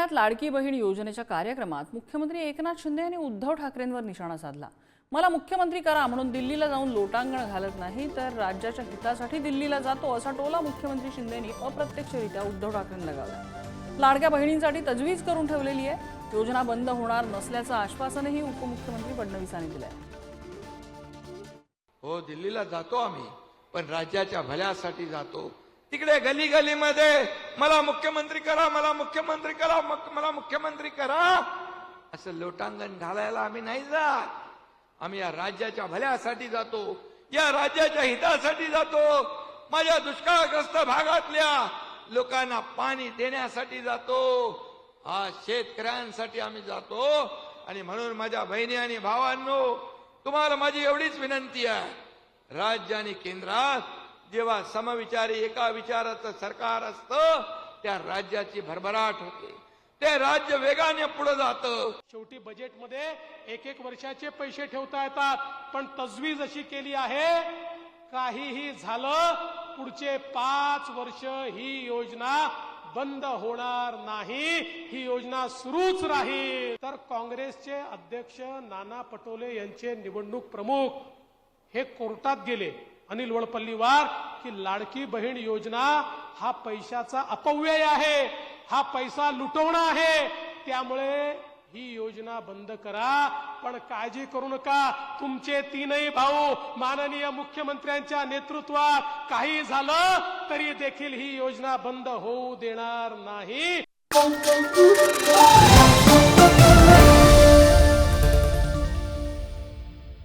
ठाण्यात लाडकी बहीण योजनेच्या कार्यक्रमात मुख्यमंत्री एकनाथ शिंदे यांनी उद्धव ठाकरेंवर निशाणा साधला. मला मुख्यमंत्री करा म्हणून दिल्लीला जाऊन लोटांगण घालत नाही तर राज्याच्या हितासाठी दिल्लीला जातो असा टोला मुख्यमंत्री शिंदेनी अप्रत्यक्षरित्या उद्धव ठाकरेंना लगावला. लाडक्या बहिणींसाठी तजवीज करून ठेवलेली आहे. योजना बंद होणार नसल्याचं आश्वासनही उपमुख्यमंत्री फडणवीसांनी दिलंय. हो दिल्लीला जातो आम्ही पण राज्याच्या भल्यासाठी जातो. तिकडे गली गलीमध्ये मला मुख्यमंत्री करा मला मुख्यमंत्री करा मग मला मुख्यमंत्री करा. असं लोटांगण घालायला आम्ही नाही जात. आम्ही या राज्याच्या भल्यासाठी जातो या राज्याच्या हितासाठी जातो. माझ्या दुष्काळग्रस्त भागातल्या लोकांना पाणी देण्यासाठी जातो. हा शेतकऱ्यांसाठी आम्ही जातो. आणि म्हणून माझ्या बहिणी आणि भावांनो तुम्हाला माझी एवढीच विनंती आहे. राज्य आणि केंद्रात जेव्हा समविचारी एका विचाराचं सरकार असतं त्या राज्याची भरभराट होते. ते राज्य वेगाने पुढे जातं. शेवटी बजेटमध्ये एक एक वर्षाचे पैसे ठेवता येतात. पण तजवीज अशी केली आहे काहीही झालं पुढचे पाच वर्ष ही योजना बंद होणार नाही. ही योजना सुरूच राहील. तर काँग्रेसचे अध्यक्ष नाना पटोले यांचे निवडणूक प्रमुख हे कोर्टात गेले. अनिल वडपल्लीवार की लाडकी बहीण योजना हा पैशाचा अपव्यय आहे हा पैसा लुटवणं आहे त्यामुळे ही योजना बंद करा. पण काळजी करू नका. तुमचे तीनही भाऊ माननीय मुख्यमंत्र्यांच्या नेतृत्वात काही झालं तरी देखील ही योजना बंद होऊ देणार नाही.